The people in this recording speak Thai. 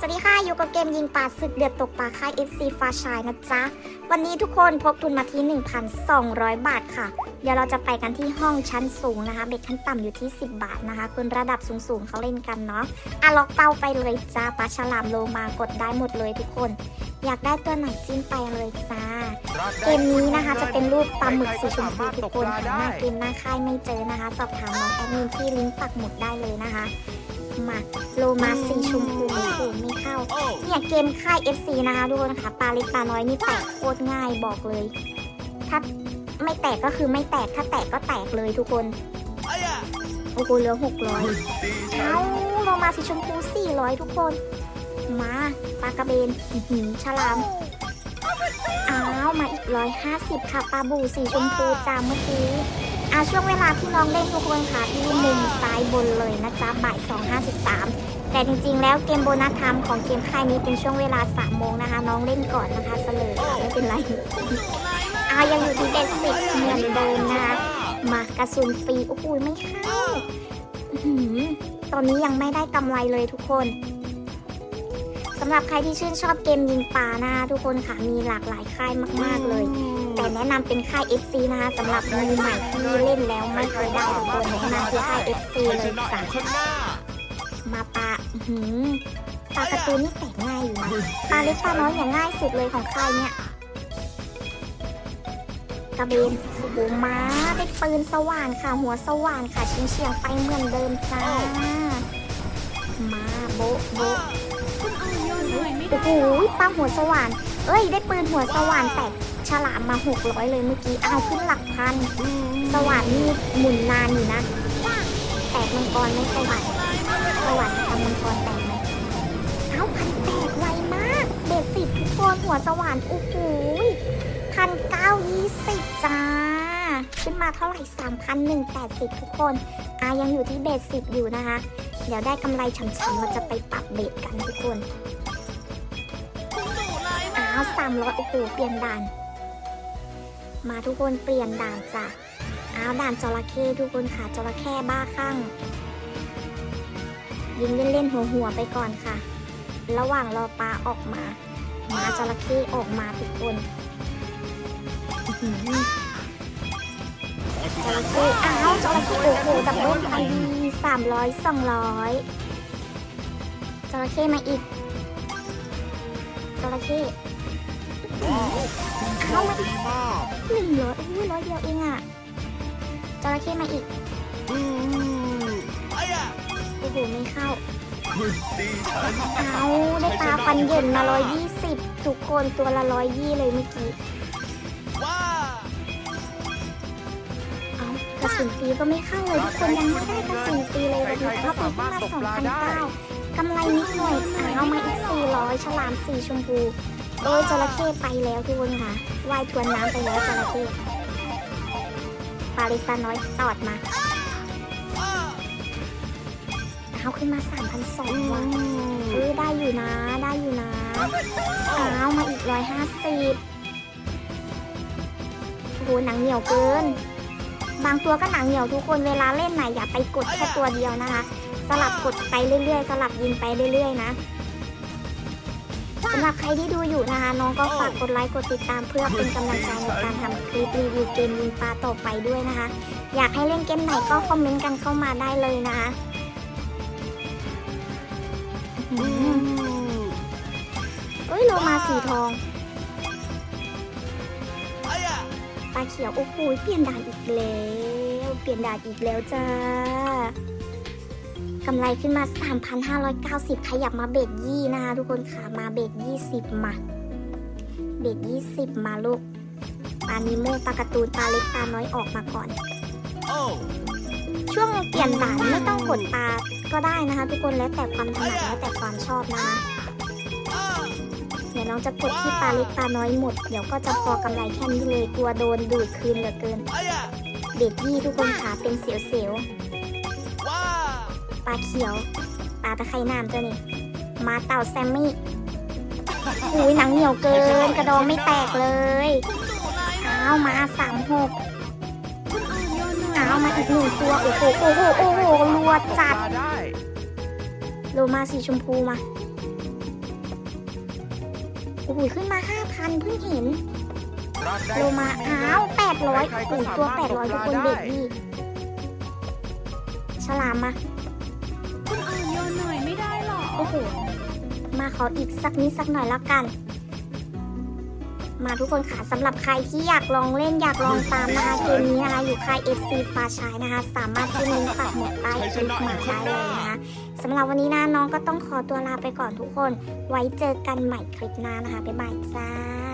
สวัสดีค่ะ อยู่กับเกมยิงปลาศึกเดือดตกปลาค่าย FC ฟ้าชายนะจ๊ะ วันนี้ทุกคนพกทุนมาที่ 1,200 บาทค่ะ เดี๋ยวเราจะไปกันที่ห้องชั้นสูงนะคะ เบ็ดขั้นต่ำอยู่ที่ 10 บาทนะคะ คนระดับสูงๆเขาเล่นกันเนาะอะล็อกเป้าไปเลยจ้าปลาฉลามโลมากดได้หมดเลยทุกคน อยากได้ตัวไหนจิ้มไปเลยจ้า เกมนี้นะคะจะเป็นรูปปลาหมึกสีชมพูทุกคนหาหน้าเกมหน้าค่ายไม่เจอนะคะ สอบถามน้องแอดมินที่ลิงก์ปักหมุดได้เลยนะคะ มา โลมาสีชมพูไม่ถูกไม่เข้า เนี่ยเกมค่าย FC นะคะทุกคนค่ะปลาเล็กปลาน้อยนี่แตกโคตรง่ายบอกเลย ถ้าไม่แตกก็คือไม่แตก ถ้าแตกก็แตกเลยทุกคน โอ้โหเหลือหกร้อยเอาโลมาสีชมพูสี่ร้อยทุกคน มาปลากระเบนหือฉลามอ้าวมาอีกร้อยห้าสิบค่ะปลาบูสีชมพูจามเมื่อกี้ อาช่วงเวลาที่น้องเล่นทุกคนค่ะที่มุมซ้ายบนเลยนะจ๊ะบ่ายสองห้าสิบสามแต่จริงๆ แล้วเกมโบนัสไทม์ของเกมค่ายนี้เป็นช่วงเวลาสามโมงนะคะ น้องเล่นก่อนนะคะเสลยค่ะไม่เป็นไรอายังอยู่ที่เด็ดสิบเหมือนเดิมนะคะมากระสุนฟรีโอ้โหไม่เข้าตอนนี้ยังไม่ได้กำไรเลยทุกคนสำหรับใครที่ชื่นชอบเกมยิงปลานะคะทุกคนค่ะมีหลากหลายค่ายมาก ๆเลย แต่แนะนำเป็นค่าย FC นะคะสำหรับมือใหม่ที่เล่นแล้วไม่เคยได้ทุกคนแนะนำที่ค่าย FC เลยจ้ะมาปลาหือปลาการ์ตูนนี่แตกง่ายอยู่นะปลาเล็กปลาน้อยอย่างง่ายสุดเลยของค่ายเนี่ยกระเบนโอ้โหม้าได้ปืนสว่านค่ะ หัวสว่านค่ะเฉียงเฉียงไปเหมือนเดิมจ้ามาโบโบโอ้โหปลาหัวสว่าน เอ้ย ได้ปืนหัวสว่านแตก ฉลามมาหกร้อยเลยเมื่อกี้อ้าวขึ้นหลักพันสว่านนี่หมุนนานอยู่นะ แตกมังกรไม่สว่านสว่านทำมังกรแตกไหมเอ้าพันแตกไวมาก เบ็ดสิบทุกคนหัวสว่านโอ้โหพันเก้ายี่สิบจ้า ขึ้นมาเท่าไหร่สามพันหนึ่งแปดสิบทุกคนอายังอยู่ที่เบ็ดสิบอยู่นะคะ เดี๋ยวได้กำไรฉ่ำๆเราจะไปปรับเบ็ดกันทุกคนอ้าวสามร้อยโอ้โหเปลี่ยนด่าน มาทุกคนเปลี่ยนด่านจ้ะอ้าวด่านจระเข้ทุกคนค่ะจระเข้บ้าคลั่งยิงเล่นๆหัวๆไปก่อนค่ะ ระหว่างรอปลาออกมามาจระเข้ออกมาทุกคนอื้อหือจระเข้อ้าวจระเข้โอ้โหดับเบิ้ลไปดีสามร้อยสองร้อยจระเข้มาอีกจระเข้ เข้ามาดีมากหนึ่งร้อยอุ้ยร้อยเดียวเองอะจระเข้มาอีกอืมโอ้โหไม่เข้าเอาได้ปลาฟันเยินมาร้อยยี่สิบทุกคนตัวละร้อยยี่เลยเมื่อกี้ว้าเอากระสุนฟรีก็ไม่เข้าเลยทุกคนยังไม่ได้กระสุนฟรีเลยวันนี้เขาไปขึ้นมาสองพันเก้ากำไรนิดหน่อยเอามาอีกสี่ร้อยฉลามสีชมพู โอ้ยจระเข้ไปแล้วทุกคนค่ะว่ายทวนน้ำไปแล้วจระเข้ปาล็กปลาน้อยตอดมาเอาขึ้นมา3,200ว่ะเออได้อยู่นะ ได้อยู่นะเอามาอีก150โอ้โหหนังเหนียวเกิน บางตัวก็หนังเหนียวทุกคนเวลาเล่นไหนอย่าไปกดแค่ตัวเดียวนะคะ สลับกดไปเรื่อยๆ สลับยิงไปเรื่อยๆ นะ สำหรับใครที่ดูอยู่นะคะ น้องก็ฝากกดไลค์กดติดตามเพื่อเป็นกำลังใจในการทำคลิปรีวิวเกมยิงปลาต่อไปด้วยนะคะ อยากให้เล่นเกมไหนก็คอมเมนต์กันเข้ามาได้เลยนะคะอืมเอ้ยโลมาสีทองปลาเขียวโอ้โหเปลี่ยนด่านอีกแล้ว เปลี่ยนด่านอีกแล้วจ้า กำไรขึ้นมา 3,590 ขยับมาเบรกยี่นะคะทุกคนค่ะ มาเบรก20 มา เบรก20 มาลูกปลานิโมปลาการ์ตูนปลาเล็กปลาน้อยออกมาก่อนโอ้ช่วงเปลี่ยนด่านไม่ต้องกดปลาก็ได้นะคะ ทุกคนแล้วแต่ความถนัดแล้วแต่ความชอบนะคะเดี๋ยวน้องจะกดที่ปลาเล็กปลาน้อยหมด เดี๋ยวก็จะพอกำไรแค่นี้เลยกลัวโดนดูดคืนเหลือเกินเด็กยี่ทุกคนขาเป็นเสียวๆ ลาเขียว ปลาตะไคร่น้ำตัวนี้ มาเต่าแซมมี่อุ้ยหนังเหนียวเกิน กระดองไม่แตกเลยเอามาสามหกเอามาอีกหนึ่งตัว โอ้โหโอ้โหโอ้โหรัวจัดโลมาสีชมพูมาโอ้โหขึ้นมาห้าพันเพิ่งเห็นโลมาอ้าวแปดร้อยใครๆก็โอ้ตัวแปดร้อยทุกคนเด็กดีฉลามมา ขออีกสักนิดสักหน่อยแล้วกัน มาทุกคนค่ะสำหรับใครที่อยากลองเล่นอยากลองตามนะคะเกมนี้นะคะอยู่ค่าย FC ฟ้าชายนะคะ สามารถที่ลิงก์ปักหมดใต้คลิปมาได้เลยนะคะสำหรับวันนี้นะน้องก็ต้องขอตัวลาไปก่อนทุกคน ไว้เจอกันใหม่คลิปหน้านะคะบ๊ายบายจ้า